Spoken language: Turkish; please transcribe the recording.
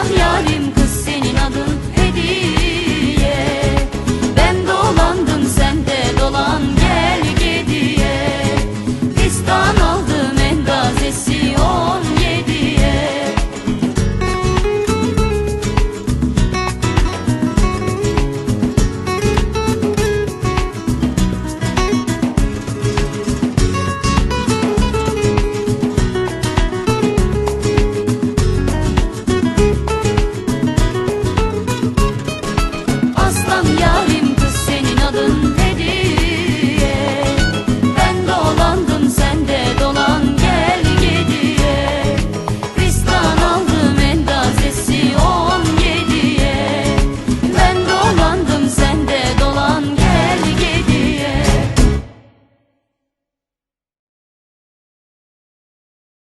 ah yarim